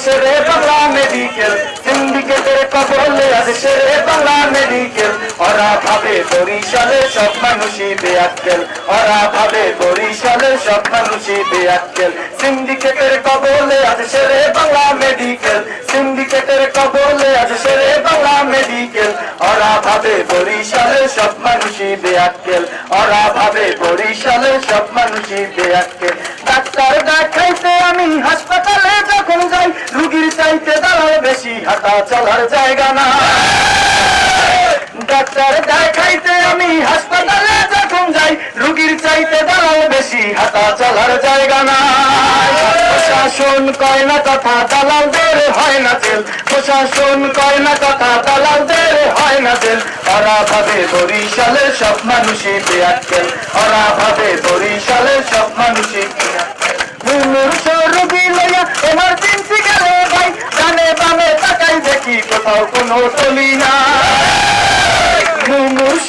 শেরে Bangla medical সিন্ডিকেটের কবলে আজ শেরে বাংলা মেডিকেল ওরা ভাবে বরিশালে সব মানুষই বেআক্কেল ওরা ভাবে বরিশালে সব মানুষই বেআক্কেল সিন্ডিকেটের কবলে আজ শেরে বাংলা মেডিকেল সিন্ডিকেটের কবলে আজ শেরে বাংলা মেডিকেল ওরা ভাবে বরিশালে সব মানুষই বেআক্কেল ওরা ভাবে বরিশালে সব মানুষই বেআক্কেল ডাক্তার দেখাইতে আমি হাসপাতালে হাঁটা চলার জায়গা না। ডাক্তার দেখাইতে আমি হাসপাতালে যখন যাই, রুগীর চাইতে দাঁড়ায় বেশি হাঁটা চলার জায়গা না। প্রশাসন কয় না কথা, দালালদের হয় না জেল। প্রশাসন কয় না কথা, দালালদের হয় না জেল। ওরা ভাবে বরিশালের সব মানুষই বেয়াক্কেল ওরা ভাবে বরিশালের কোথাও কোনো টলি না মুমূর্ষ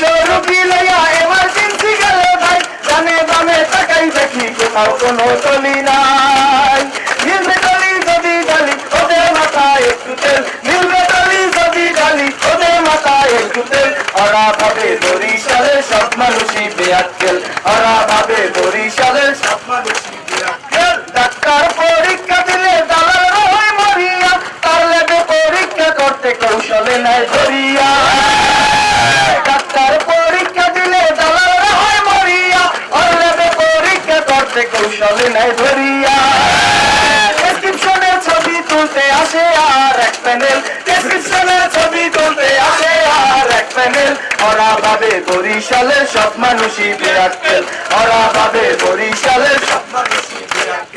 লইয়া এমার্জেন্সি গেলে ভাই। ডানে বামে তাকাই দেখি কোথাও কোনো টলি নাই। মিলবে টলি যদি ডালি ওদের মাথায় একটু তেল। মিলবে টলি যদি ডালি ওদের মাথায় একটু তেল। ওরা ভাবে বরিশালের সব মানুষই বেয়াক্কেল। ওরা ভাবে বরিশালের সব মানুষই তুলতে আসে আর এক প্যানেল প্রেসক্রিপশনের ছবি তুলতে আসে আর এক প্যানেল ওরা ভাবে বরিশালের সব মানুষই বিরাট ওরা ভাবে বরিশালের সব মানুষই বিরাক্কেল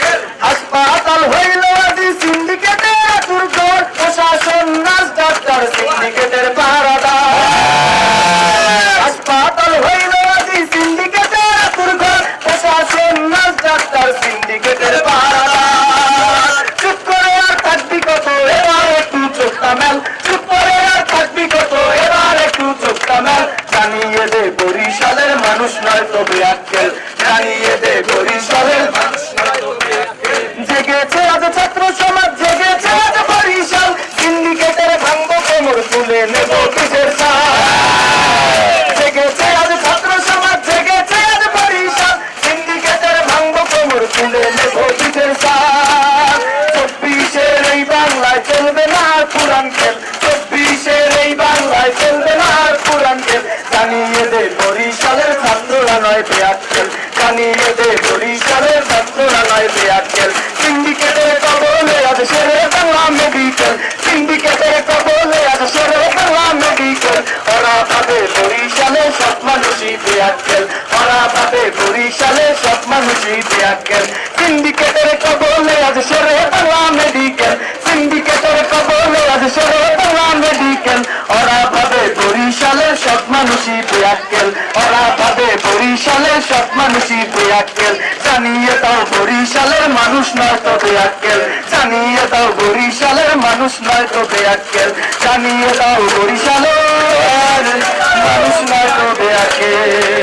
নয় তবে আক্কেল জানিয়ে দে তবে আক্কেল জেগেছে আজ ছাত্র সমাজ, জেগেছে আজ বরিশাল। সিন্ডিকেটের ভাঙ্গ কোমর তুলে চব্বিশের এই বাংলায় চলবে না পুরান খেল ছাত্ররা নয় বেয়াক্কেল জানিয়ে দে বরিশালের ছাত্ররা নয় বেয়াক্কেল। সিন্ডিকেটের কবলে আজ সেরে বাংলা মেডিকেল সিন্ডিকেটের কবলে আজ সেরে বাংলা মেডিকেল ওরা ভাবে বরিশালের সব মানুষই বেয়াক্কেল। সিন্ডিকেটের কবলে আজ সেরে মানুষই বেয়াক্কেল ওরা ভাবে বরিশালের সব মানুষই বেয়াক্কেল জানিয়ে তাও বরিশালের মানুষ নয় তো বেয়াক্কেল জানিয়ে তাও বরিশালের মানুষ নয় তো বেয়াক্কেল জানিয়ে তাও বরিশালের মানুষ নয় তো তো